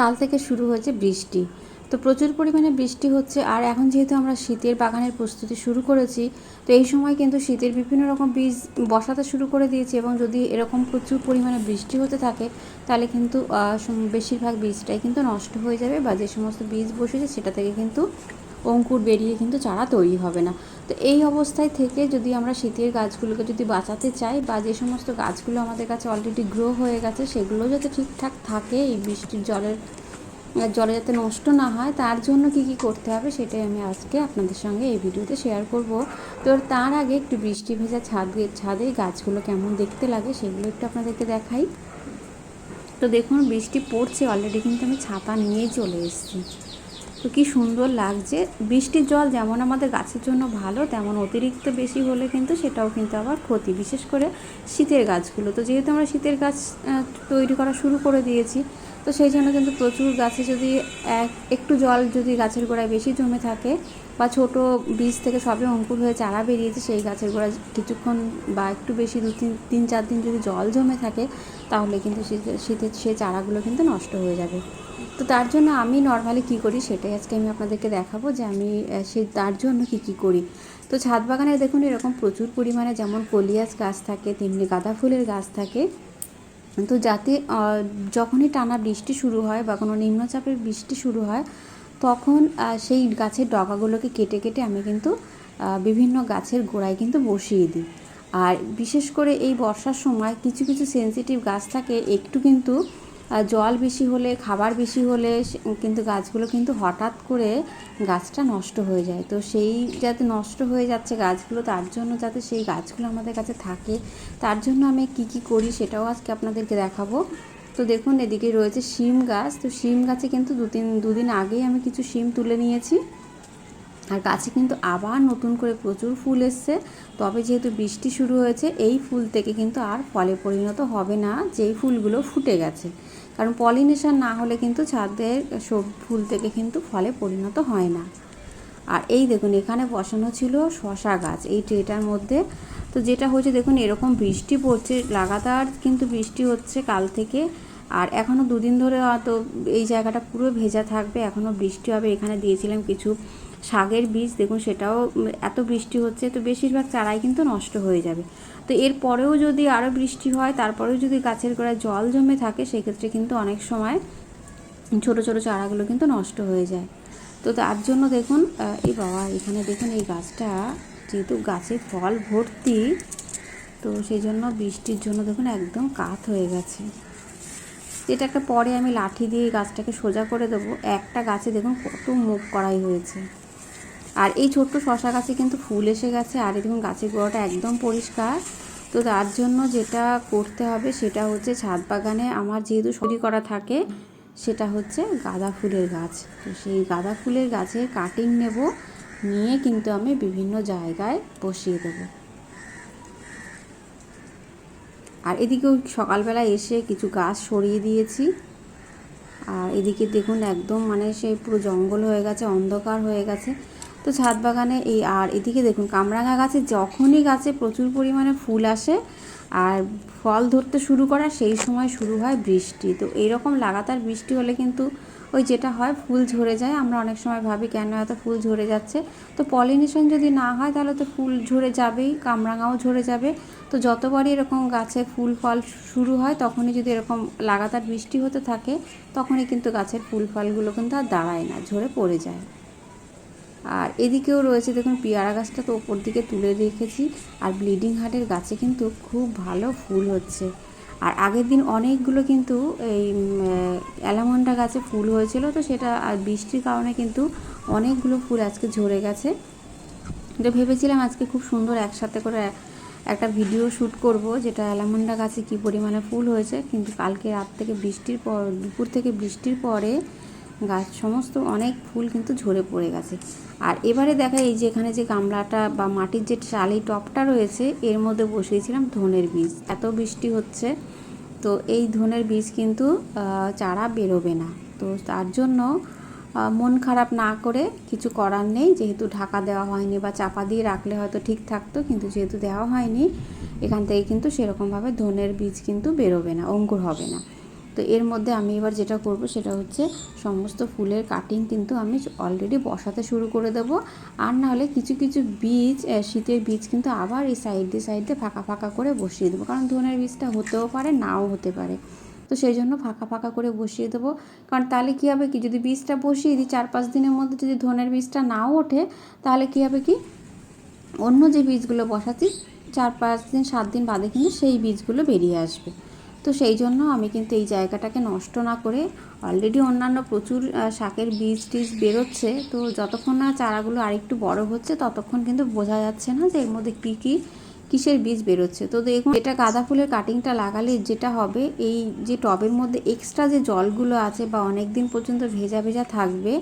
কাল থেকে শুরু হয়েছে বৃষ্টি। তো প্রচুর পরিমাণে বৃষ্টি হচ্ছে আর এখন যেহেতু আমরা শীতের বাগানের প্রস্তুতি শুরু করেছি, তো এই সময় কিন্তু শীতের বিভিন্ন রকম বীজ বসাতে শুরু করে দিয়েছি এবং যদি এরকম প্রচুর পরিমাণে বৃষ্টি হতে থাকে, তাহলে কিন্তু বেশিরভাগ বীজটাই কিন্তু নষ্ট হয়ে যাবে বা যে সমস্ত বীজ বসেছে সেটা থেকে কিন্তু অঙ্কুর বেরিয়ে কিন্তু চারা তৈরি হবে না। তো এই অবস্থায় থেকে যদি আমরা শীতের গাছগুলোকে যদি বাঁচাতে চাই বা যে সমস্ত গাছগুলো আমাদের কাছে অলরেডি গ্রো হয়ে গেছে, সেগুলো যাতে ঠিকঠাক থাকে, এই বৃষ্টির জলের, জলে যাতে নষ্ট না হয়, তার জন্য কি কি করতে হবে সেটাই আমি আজকে আপনাদের সঙ্গে এই ভিডিওতে শেয়ার করব। তো তার আগে একটু বৃষ্টি ভেজা ছাদে ছাদে গাছগুলো কেমন দেখতে লাগে সেগুলো একটু আপনাদেরকে দেখাই। তো দেখুন বৃষ্টি পড়ছে অলরেডি কিন্তু আমি ছাতা নিয়েই চলে এসেছি। তো কি সুন্দর লাগছে। বৃষ্টির জল যেমন আমাদের গাছের জন্য ভালো, তেমন অতিরিক্ত বেশি হলে কিন্তু সেটাও কিন্তু আবার ক্ষতি, বিশেষ করে শীতের গাছগুলো। তো যেহেতু আমরা শীতের গাছ তৈরি করা শুরু করে দিয়েছি, তো সেই জন্য কিন্তু প্রচুর গাছে যদি এক, একটু জল যদি গাছের গোড়ায় বেশি জমে থাকে বা ছোট বীজ থেকে সবে অঙ্কুর হয়ে চারা বেরিয়েছে, সেই গাছের গোড়ায় কিছুক্ষণ বা একটু বেশি দু তিন তিন, চার দিন যদি জল জমে থাকে, তাহলে কিন্তু শীতে- শীতের সেই চারাগুলো কিন্তু নষ্ট হয়ে যাবে। তো তার জন্য আমি নর্মালি কী করি সেটাই আজকে আমি আপনাদেরকে দেখাবো যে আমি সেই তার জন্য কি কী করি। তো ছাদ বাগানে দেখুন এরকম প্রচুর পরিমাণে যেমন কলিয়াস গাছ থাকে, তেমনি গাঁদা ফুলের গাছ থাকে। তো যাতে যখনই টানা বৃষ্টি শুরু হয় বা কোনো নিম্নচাপের বৃষ্টি শুরু হয়, তখন সেই গাছের ডগাগুলোকে কেটে কেটে আমি কিন্তু বিভিন্ন গাছের গোড়ায় কিন্তু বসিয়ে দিই। আর বিশেষ করে এই বর্ষার সময় কিছু কিছু সেনসিটিভ গাছ থাকে, একটু কিন্তু জল বেশি হলে, খাবার বেশি হলে কিন্তু গাছগুলো কিন্তু হঠাৎ করে গাছটা নষ্ট হয়ে যায়। তো সেই যাতে নষ্ট হয়ে যাচ্ছে গাছগুলো, তার জন্য যাতে সেই গাছগুলো আমাদের কাছে থাকে, তার জন্য আমি কি কি করি সেটাও আজকে আপনাদেরকে দেখাবো। তো দেখুন, এদিকে রয়েছে শিম গাছ। তো শিম গাছে কিন্তু দু তিন দুদিন আগেই আমি কিছু শিম তুলে নিয়েছি। আর গাছে কিন্তু আবার নতুন করে প্রচুর ফুল এসছে। তবে যেহেতু বৃষ্টি শুরু হয়েছে, এই ফুল থেকে কিন্তু আর ফলে পরিণত হবে না, যেই ফুলগুলো ফুটে গেছে। কারণ পলিনেশন না হলে কিন্তু ছাদের সব ফুল থেকে কিন্তু ফলে পরিণত হয় না। আর এই দেখুন, এখানে বসানো ছিল শশা গাছ এই ট্রেটার মধ্যে। তো যেটা হচ্ছে দেখুন, এরকম বৃষ্টি পড়ছে, লাগাতার কিন্তু বৃষ্টি হচ্ছে কাল থেকে। আর এখনও দুদিন ধরে হয়তো এই জায়গাটা পুরো ভেজা থাকবে এখনও বৃষ্টি হবে। এখানে দিয়েছিলাম কিছু শাকের বীজ, দেখুন, সেটাও এত বৃষ্টি হচ্ছে, তো বেশিরভাগ চারাই কিন্তু নষ্ট হয়ে যাবে। তো এরপরেও যদি আরও বৃষ্টি হয়, তারপরেও যদি গাছের গোড়ায় জল জমে থাকে, সেক্ষেত্রে কিন্তু অনেক সময় ছোট ছোট চারাগুলো কিন্তু নষ্ট হয়ে যায়। তো তার জন্য দেখুন এই বাবা, এখানে দেখুন এই গাছটা যেহেতু গাছে ফল ভর্তি, তো সেই জন্য বৃষ্টির জন্য দেখুন একদম কাত হয়ে গেছে। এটাকে পরে আমি লাঠি দিয়ে গাছটাকে সোজা করে দেবো। একটা গাছে দেখুন কত মুখ করাই হয়েছে। আর এই ছোট্ট শশা গাছে কিন্তু ফুল এসে গেছে। আর দেখুন, গাছের গোড়াটা একদম পরিষ্কার। তো তার জন্য যেটা করতে হবে সেটা হচ্ছে ছাদ বাগানে আমার যেহেতু তৈরি করা থাকে, সেটা হচ্ছে গাঁদা ফুলের গাছ। তো সেই গাঁদা ফুলের গাছের কাটিং নেব, নিয়ে কিন্তু আমি বিভিন্ন জায়গায় বসিয়ে দেবো। আর এদিকেও সকালবেলা এসে কিছু গাছ সরিয়ে দিয়েছি। আর এদিকে দেখুন একদম মানে সেই পুরো জঙ্গল হয়ে গেছে, অন্ধকার হয়ে গেছে। তো ছাদ বাগানে এই আর এদিকে দেখুন, কামরাঙা গাছে যখনই গাছে প্রচুর পরিমাণে ফুল আসে আর ফল ধরতে শুরু করা, সেই সময় শুরু হয় বৃষ্টি। তো এইরকম লাগাতার বৃষ্টি হলে কিন্তু ওই যেটা হয়, ফুল ঝরে যায়। আমরা অনেক সময় ভাবি, কেন এত ফুল ঝরে যাচ্ছে? তো পলিনেশন যদি না হয়, তাহলে তো ফুল ঝরে যাবেই, কামরাঙাও ঝরে যাবে। তো যতবারই এরকম গাছে ফুল, ফল শুরু হয়, তখনই যদি এরকম লাগাতার বৃষ্টি হতে থাকে, তখনই কিন্তু গাছের ফুল, ফলগুলো কিন্তু আর দাঁড়ায় না, ঝরে পড়ে যায়। আর এদিকেও রয়েছে দেখুন, পেয়ারা গাছটা তো ওপর দিকে তুলে রেখেছি। আর ব্লিডিং হার্টের গাছে কিন্তু খুব ভালো ফুল হচ্ছে। আর আগের দিন অনেকগুলো কিন্তু এই অ্যালামন্ডা গাছে ফুল হয়েছিল। তো সেটা, আর বৃষ্টির কারণে কিন্তু অনেকগুলো ফুল আজকে ঝরে গেছে। তো ভেবেছিলাম আজকে খুব সুন্দর একসাথে করে একটা ভিডিও শ্যুট করব, যেটা অ্যালামন্ডা গাছে কী পরিমাণে ফুল হয়েছে। কিন্তু কালকে রাত থেকে বৃষ্টির পর, দুপুর থেকে বৃষ্টির পরে গাছ, সমস্ত অনেক ফুল কিন্তু ঝরে পড়ে গেছে। আর এবারে দেখা এই যে এখানে যে গামলাটা বা মাটির যে চালি টপটা রয়েছে, এর মধ্যে বসিয়েছিলাম ধনের বীজ। এত বৃষ্টি হচ্ছে, তো এই ধনের বীজ কিন্তু চারা বেরোবে না। তো তার জন্য মন খারাপ না করে কিছু করার নেই। যেহেতু ঢাকা দেওয়া হয়নি বা চাপা দিয়ে রাখলে হয়তো ঠিক থাকতো, কিন্তু যেহেতু দেওয়া হয়নি, এখান থেকে কিন্তু সেরকমভাবে ধনের বীজ কিন্তু বেরোবে না, অঙ্কুর হবে না। তো এর মধ্যে আমি এবার যেটা করব সেটা হচ্ছে সমস্ত ফুলের কাটিং কিন্তু আমি অলরেডি বসাতে শুরু করে দেব। আর না হলে কিছু কিছু বীজ শীতের বীজ কিন্তু আবার এই সাইড দিয়ে সাইড দিয়ে ফাঁকা ফাঁকা করে বসিয়ে দেবো। কারণ ধনের বীজটা হতেও পারে, নাও হতে পারে। তো সেই জন্য ফাঁকা ফাঁকা করে বসিয়ে দেবো। কারণ তাহলে কী হবে কি, যদি বীজটা বসিয়ে দিই চার, পাঁচ দিনের মধ্যে যদি ধনের বীজটা নাও ওঠে, তাহলে কী হবে কি, অন্য যে বীজগুলো বসাচ্ছি, চার, পাঁচ দিন, সাত দিন বাদে কিন্তু সেই বীজগুলো বেরিয়ে আসবে। তো সেই জন্য আমি কিন্তু এই জায়গাটাকে নষ্ট না করে অলরেডি অন্যান্য প্রচুর শাকের বীজ টিজ বেরোচ্ছে। তো যতক্ষণ না চারাগুলো আরেকটু বড় হচ্ছে, ততক্ষণ কিন্তু বোঝা যাচ্ছে না যে এর মধ্যে কী কী কিসের বীজ বেরোচ্ছে। তো দেখুন, এটা গাঁদা ফুলের কাটিংটা লাগালে যেটা হবে, এই যে টবের মধ্যে এক্সট্রা যে জলগুলো আছে বা অনেক দিন পর্যন্ত ভেজা ভেজা থাকবে,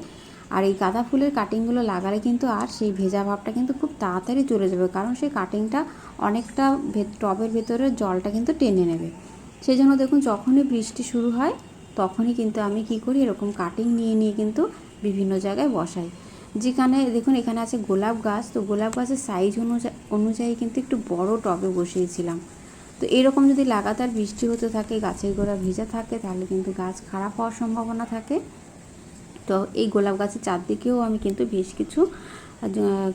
আর এই গাঁদা ফুলের কাটিংগুলো লাগালে কিন্তু আর সেই ভেজা ভাবটা কিন্তু খুব তাড়াতাড়ি চলে যাবে, কারণ সেই কাটিংটা অনেকটা টবের ভেতরে জলটা কিন্তু টেনে নেবে। সেই জন্য দেখুন, যখনই বৃষ্টি শুরু হয়, তখনই কিন্তু আমি কি করি, এরকম কাটিং নিয়ে নিয়ে কিন্তু বিভিন্ন জায়গায় বসাই। যেখানে দেখুন, এখানে আছে গোলাপ গাছ, তো গোলাপ গাছের সাইজ অনুযায়ী অনুযায়ী কিন্তু একটু বড় টবে বসিয়েছিলাম। তো এরকম যদি লাগাতার বৃষ্টি হতে থাকে, গাছের গোড়া ভিজা থাকে, তাহলে কিন্তু গাছ খারাপ হওয়ার সম্ভাবনা থাকে। তো এই গোলাপ গাছের চারদিকেও আমি কিন্তু বেশ কিছু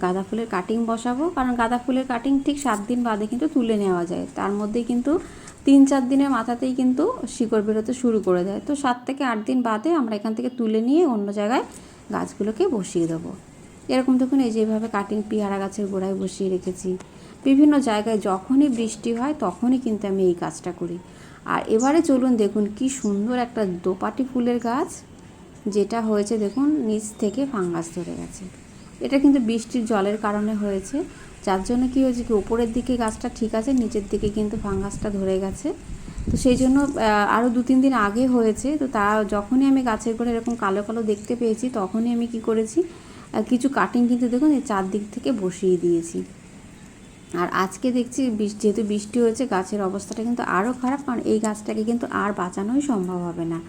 গাঁদা ফুলের কাটিং বসাবো। কারণ গাঁদা ফুলের কাটিং ঠিক সাত দিন বাদে কিন্তু তুলে নেওয়া যায়। তার মধ্যে কিন্তু তিন চার দিনের মাথাতেই কিন্তু শিকড় বেরোতে শুরু করে দেয়। তো সাত থেকে আট দিন বাদে আমরা এখান থেকে তুলে নিয়ে অন্য জায়গায় গাছগুলোকে বসিয়ে দেবো। এরকম দেখুন, এই যেভাবে কাটিং পেয়ারা গাছের গোড়ায় বসিয়ে রেখেছি। বিভিন্ন জায়গায় যখনই বৃষ্টি হয়, তখনই কিন্তু আমি এই কাজটা করি। আর এবারে চলুন দেখুন কি সুন্দর একটা দোপাটি ফুলের গাছ, যেটা হয়েছে দেখুন, নিচ থেকে ফাঙ্গাস ধরে গেছে। এটা কিন্তু বৃষ্টির জলের কারণে হয়েছে। যার জন্য কি হয়েছে কি, উপরের দিকে গাছটা ঠিক আছে, নিচের দিকে কিন্তু ফাঙ্গাসটা ধরে গেছে। তো সেই জন্য আরও দু তিন দিন আগে হয়েছে, তো তা যখনই আমি গাছের করে এরকম কালো কালো দেখতে পেয়েছি, তখনই আমি কি করেছি কিছু কাটিং কিন্তু দেখুন এই চারদিক থেকে বসিয়ে দিয়েছি। আর আজকে দেখছি যেহেতু বৃষ্টি হয়েছে, গাছের অবস্থাটা কিন্তু আরও খারাপ, কারণ এই গাছটাকে কিন্তু আর বাঁচানোই সম্ভব হবে না।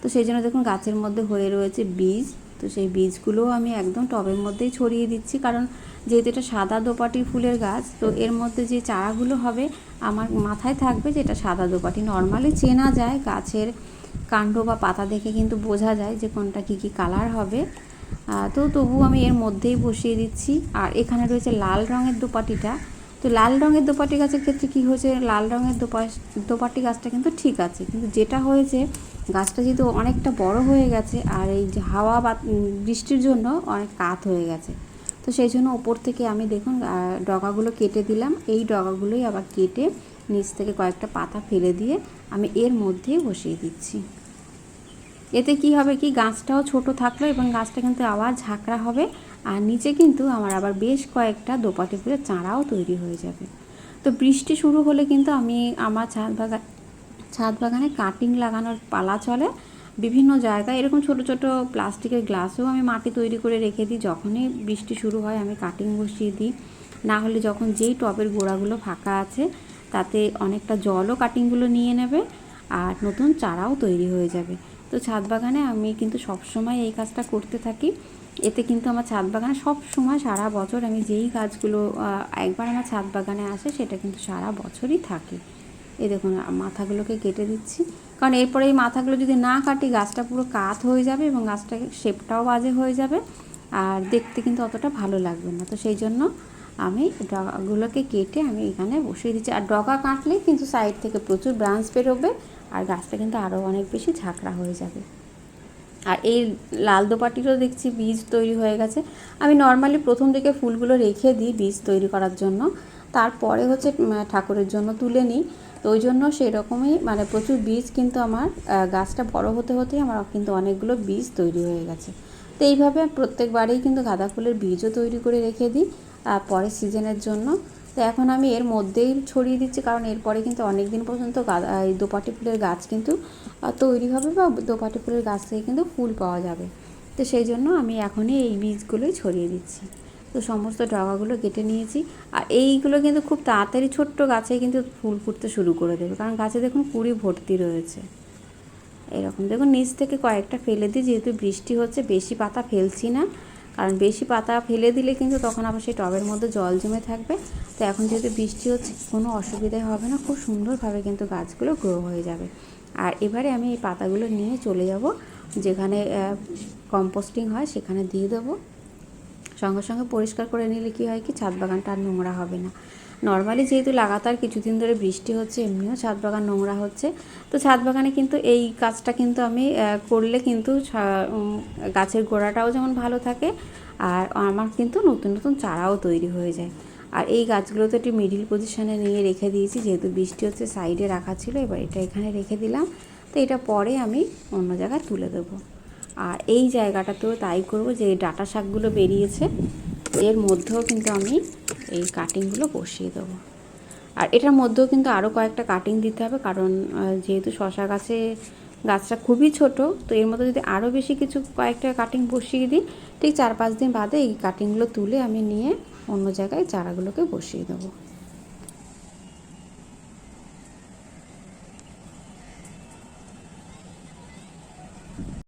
তো সেই জন্য দেখুন গাছের মধ্যে হয়ে রয়েছে বীজ তো সেই বীজগুলোও আমি একদম টবের মধ্যেই ছড়িয়ে দিচ্ছি। কারণ যেহেতু এটা সাদা দোপাটি ফুলের গাছ, তো এর মধ্যে যে চারাগুলো হবে আমার মাথায় থাকবে যে এটা সাদা দোপাটি। নর্মালি চেনা যায়, গাছের কাণ্ড বা পাতা দেখে কিন্তু বোঝা যায় যে কোনটা কী কী কালার হবে। তো তবু আমি এর মধ্যেই বসিয়ে দিচ্ছি। আর এখানে রয়েছে লাল রঙের দোপাটিটা। তো লাল রঙের দোপাটি গাছের ক্ষেত্রে কি হয়েছে? লাল রঙের দোপা, দোপাটি গাছটা কিন্তু ঠিক আছে। কিন্তু যেটা হয়েছে, গাছটা যেহেতু অনেকটা বড় হয়ে গেছে আর এই যে হাওয়া বা বৃষ্টির জন্য অনেক কাত হয়ে গেছে। তো সেই জন্য ওপর থেকে আমি দেখুন ডগাগুলো কেটে দিলাম। এই ডগাগুলোই আবার কেটে নিচ থেকে কয়েকটা পাতা ফেলে দিয়ে আমি এর মধ্যে বসিয়ে দিচ্ছি। এতে কি হবে কি, গাছটাও ছোট থাকল এবং গাছটা কিন্তু আবার ঝাঁকড়া হবে। আর নিচে কিন্তু আমার আবার বেশ কয়েকটা দোপাটি ফুলের চারাও তৈরি হয়ে যাবে। তো বৃষ্টি শুরু হলে কিন্তু আমি আমার ছাদ বাগান ছাদ বাগানে কাটিং লাগানোর পালা চলে। বিভিন্ন জায়গায় এরকম ছোট ছোট প্লাস্টিকের গ্লাসেও আমি মাটি তৈরি করে রেখে দিই। যখনই বৃষ্টি শুরু হয় আমি কাটিং বসিয়ে দিই। না হলে যখন যেই টবের গোড়াগুলো ফাঁকা আছে তাতে অনেকটা জলও কাটিংগুলো নিয়ে নেবে আর নতুন চারাও তৈরি হয়ে যাবে। তো ছাদ বাগানে আমি কিন্তু সবসময় এই কাজটা করতে থাকি। এতে কিন্তু আমার ছাদ বাগানে সব সময় সারা বছর আমি যেই গাছগুলো একবার আমার ছাদ বাগানে আসে সেটা কিন্তু সারা বছরই থাকে। এই দেখুন মাথাগুলোকে কেটে দিচ্ছি। কারণ এরপরে এই মাথাগুলো যদি না কাটি, গাছটা পুরো কাত হয়ে যাবে এবং গাছটা শেপটাও বাজে হয়ে যাবে। আর দেখতে কিন্তু অতটা ভালো লাগবে না। তো সেই জন্য আমি ডগাগুলোকে কেটে আমি এখানে বসিয়ে দিচ্ছি। আর ডগা কাটলে কিন্তু সাইড থেকে প্রচুর ব্রাঞ্চ বেরোবে আর গাছটা কিন্তু আরও অনেক বেশি ঝাঁকড়া হয়ে যাবে। আর এই লাল দোপাটিরও দেখছি বীজ তৈরি হয়ে গেছে। আমি নর্মালি প্রথম দিকে ফুলগুলো রেখে দিই বীজ তৈরি করার জন্য। তারপরে হচ্ছে ঠাকুরের জন্য তুলে নিই। তো ওই জন্য সেই রকমই মানে প্রচুর বীজ কিন্তু আমার গাছটা বড় হতে হতেই আমার কিন্তু অনেকগুলো বীজ তৈরি হয়ে গেছে। তো এইভাবে প্রত্যেকবারেই কিন্তু গাঁদা ফুলের বীজও তৈরি করে রেখে দিই পরের সিজনের জন্য। তো এখন আমি এর মধ্যেই ছড়িয়ে দিচ্ছি, কারণ এরপরে কিন্তু অনেক দিন পর্যন্ত এই দোপাটি ফুলের গাছ কিন্তু তৈরি হবে বা দোপাটি ফুলের গাছ থেকে কিন্তু ফুল পাওয়া যাবে। তো সেই জন্য আমি এখনই এই বীজগুলোই ছড়িয়ে দিচ্ছি। তো সমস্ত ডগাগুলো কেটে নিয়েছি, আর এইগুলো কিন্তু খুব তাড়াতাড়ি ছোট্ট গাছে কিন্তু ফুল ফুটতে শুরু করে দেবে, কারণ গাছে দেখুন কুড়ি ভর্তি রয়েছে। এরকম দেখুন, নিচ থেকে কয়েকটা ফেলে দিই, যেহেতু বৃষ্টি হচ্ছে, বেশি পাতা ফেলছি না। কারণ বেশি পাতা ফেলে দিলে কিন্তু তখন আবার সেই টবের মধ্যে জল জমে থাকবে। তো এখন যেহেতু বৃষ্টি হচ্ছে, কোনো অসুবিধাই হবে না, খুব সুন্দরভাবে কিন্তু গাছগুলো গ্রো হয়ে যাবে। আর এবারে আমি এই পাতাগুলো নিয়ে চলে যাব, যেখানে কম্পোস্টিং হয় সেখানে দিয়ে দেবো। সঙ্গে সঙ্গে পরিষ্কার করে নিলে কি হয় কি, ছাদ বাগানটা আর নোংরা হবে না। নর্মালি যেহেতু লাগাতার কিছুদিন ধরে বৃষ্টি হচ্ছে, এমনিও ছাদ বাগান নোংরা হচ্ছে। তো ছাদ বাগানে কিন্তু এই কাজটা কিন্তু আমি করলে কিন্তু গাছের গোড়াটাও যেমন ভালো থাকে, আর আমার কিন্তু নতুন নতুন চারাও তৈরি হয়ে যায়। আর এই গাছগুলো তো একটু মিডিল পজিশনে নিয়ে রেখে দিয়েছি, যেহেতু বৃষ্টি হচ্ছে সাইডে রাখা ছিল, এবার এটা এখানে রেখে দিলাম। তো এটা পরে আমি অন্য জায়গায় তুলে দেবো। আর এই জায়গাটাতেও তাই করব যে ডাটা শাকগুলো বেরিয়েছে, এর মধ্যেও কিন্তু আমি এই কাটিংগুলো বসিয়ে দেবো। আর এটার মধ্যেও কিন্তু আরও কয়েকটা কাটিং দিতে হবে, কারণ যেহেতু শশা গাছে, গাছটা খুবই ছোট, তো এর মধ্যে যদি আরও বেশি কিছু কয়েকটা কাটিং বসিয়ে দিই, ঠিক চার পাঁচ দিন বাদে এই কাটিংগুলো তুলে আমি নিয়ে অন্য জায়গায় চারাগুলোকে বসিয়ে দেবো।